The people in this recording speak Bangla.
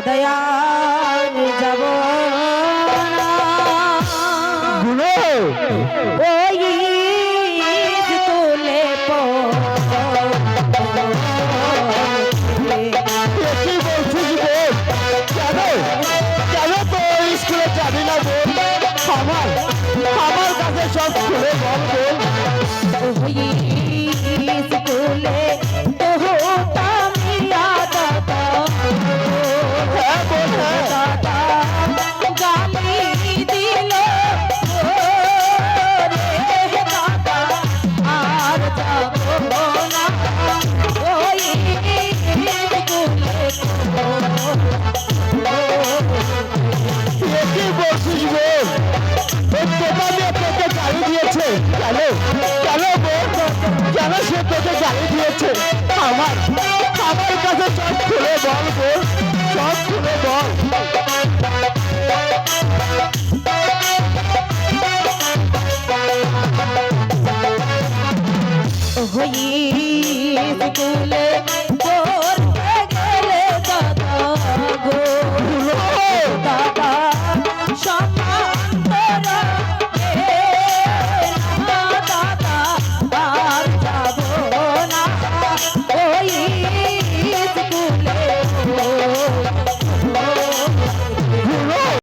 দাদায়ার যাব ওই তুলে আমার আমার কাছে সব খুলে বল ওই তোতা মেয়ে তোকে গালি দিয়েছে কেন কেন বোন কেন সে তোকে গালি দিয়েছে আমার আমার কাছে সব খুলে বল বোন সব খুলে বল হই Sim.